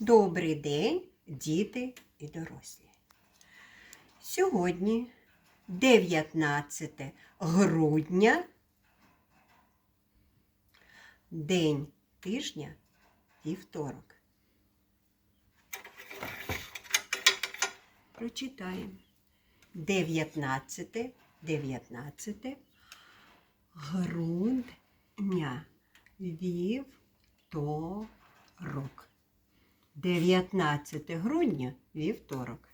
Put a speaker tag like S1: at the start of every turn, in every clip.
S1: Добрий день, діти і дорослі. Сьогодні 19 грудня, день тижня, вівторок. Прочитаємо. 19, 19 грудня, вівторок. 19 грудня вівторок.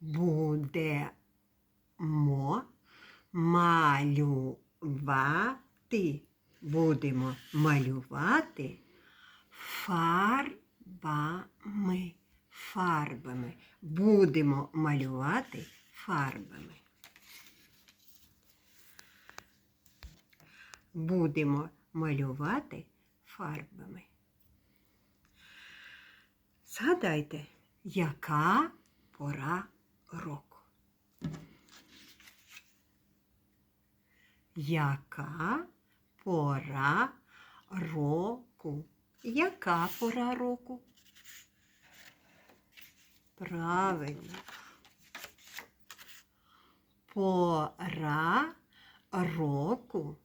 S1: Будемо малювати. Будемо малювати фарбами. Фарбами. Будемо малювати фарбами. Будемо малювати фарбами. Згадайте, яка пора року? Яка пора року? Яка пора року? Правильно. Пора року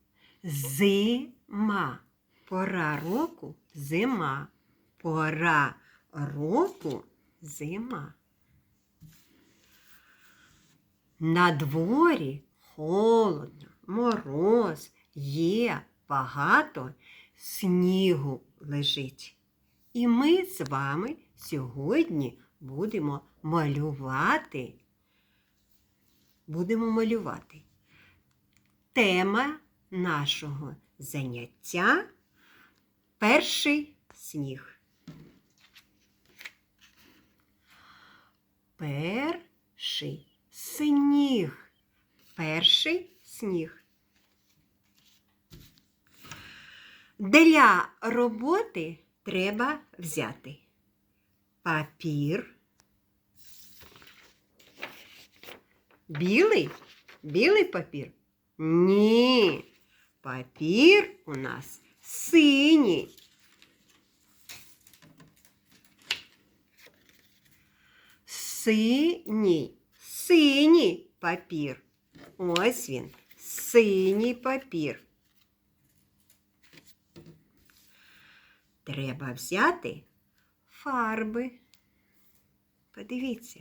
S1: зима. Пора року зима. Пора року зима. На дворі холодно, мороз, є багато снігу лежить. І ми з вами сьогодні будемо малювати. Будемо малювати. Тема нашого заняття перший сніг. Перший сніг. Перший сніг. Для роботи треба взяти папір. Білий? Білий папір? Ні. Папір у нас синій. Синій, синій папір. Ось він, синій папір. Треба взяти фарби. Подивіться,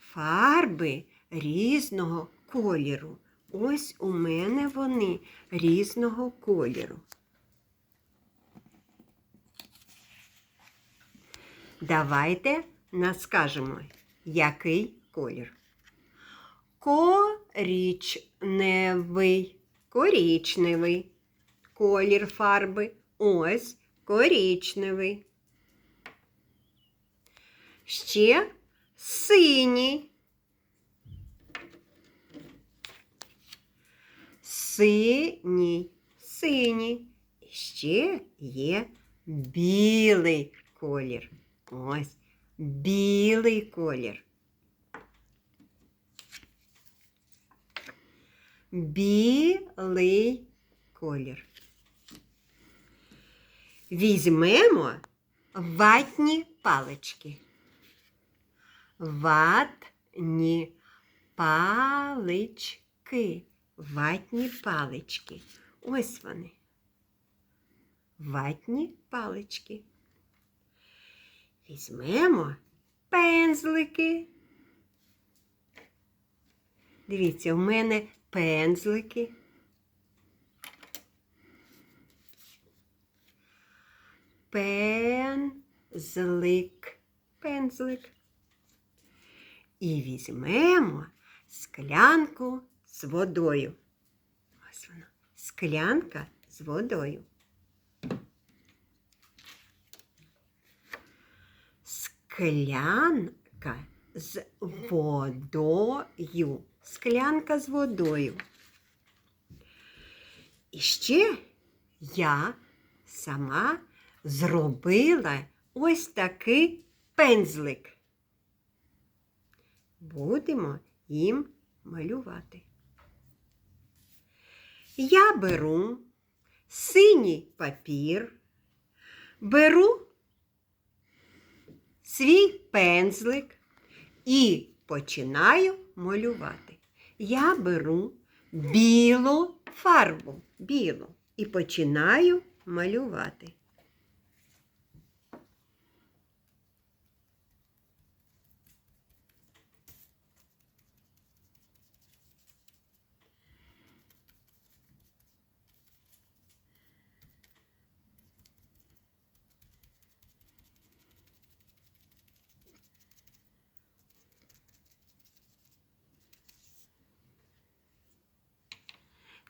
S1: фарби різного кольору. Ось у мене вони різного кольору. Давайте наскажемо, який колір. Корічневий, корічневий колір фарби. Ось корічневий. Ще синій. Синій, синій. Ще є білий колір. Ось білий колір. Білий колір. Візьмемо ватні палички. Ватні палички. Ватні палички. Ось вони. Ватні палички. Візьмемо пензлики. Дивіться, у мене пензлики. Пензлик. Пензлик. І візьмемо склянку з водою. Ось вона. Склянка з водою. Склянка з водою. Склянка з водою. І ще я сама зробила ось такий пензлик. Будемо їм малювати. Я беру синій папір, беру свій пензлик і починаю малювати. Я беру білу фарбу, білу, і починаю малювати.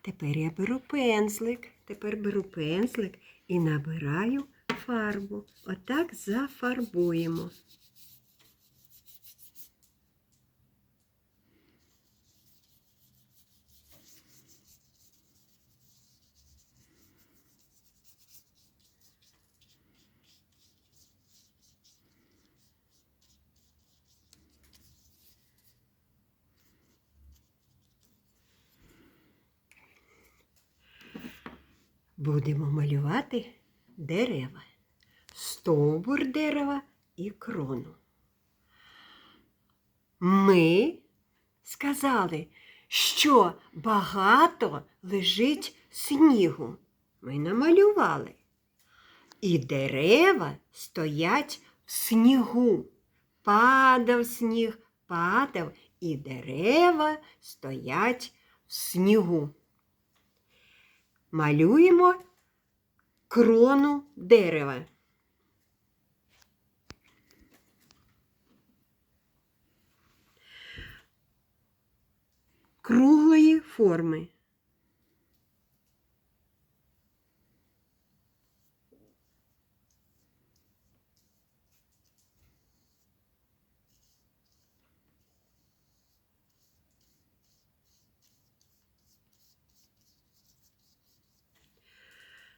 S1: Тепер я беру пензлик, тепер беру пензлик і набираю фарбу. Отак зафарбуємо. Будемо малювати дерева, стовбур дерева і крону. Ми сказали, що багато лежить снігу. Ми намалювали. І дерева стоять в снігу. Падав сніг, падав, і дерева стоять в снігу малюємо крону дерева. Круглої форми.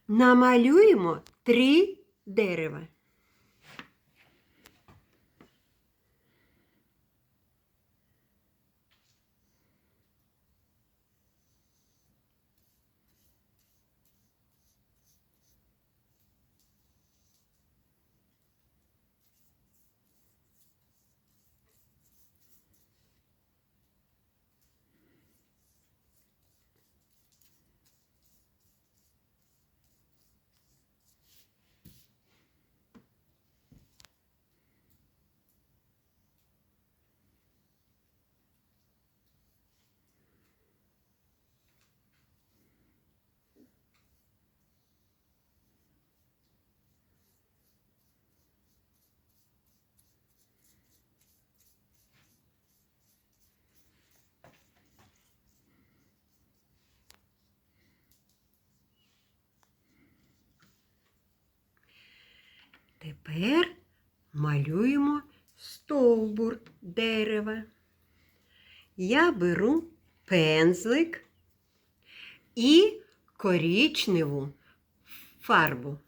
S1: Намалюємо три дерева. Тепер малюємо стовбур дерева. Я беру пензлик і корічневу фарбу.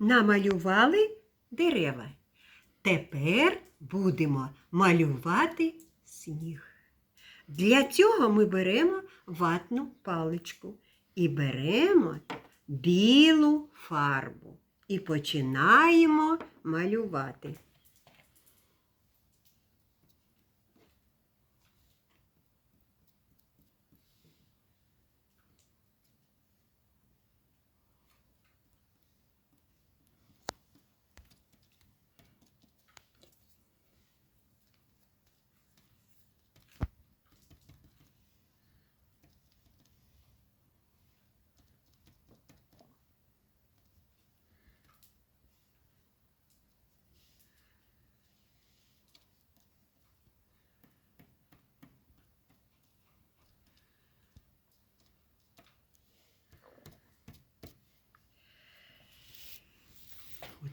S1: Намалювали дерева. Тепер будемо малювати сніг. Для цього ми беремо ватну паличку і беремо білу фарбу і починаємо малювати.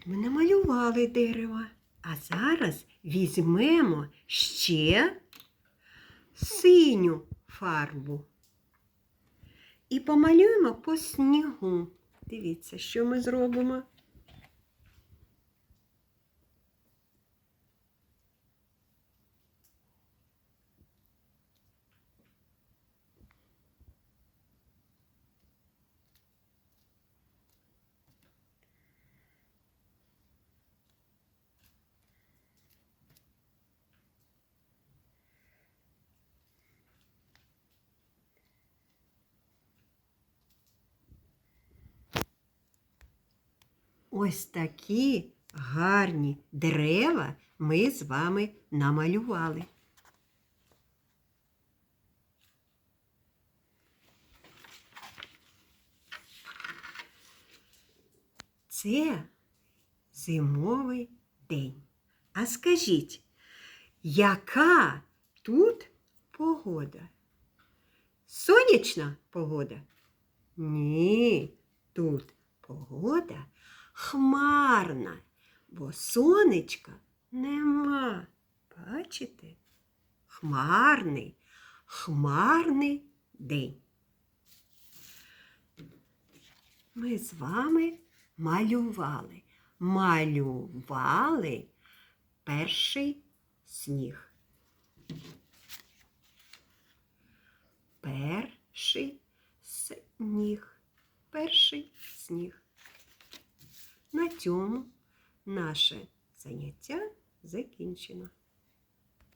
S1: Ми намалювали дерево. А зараз візьмемо ще синю фарбу. І помалюємо по снігу. Дивіться, що ми зробимо. Ось такі гарні дерева ми з вами намалювали. Це зимовий день. А скажіть, яка тут погода? Сонячна погода? Ні, тут погода хмарна, бо сонечка нема. Бачите? Хмарний, хмарний день. Ми з вами малювали. Малювали перший сніг. Перший сніг. Перший сніг. На цьому наше заняття закінчено.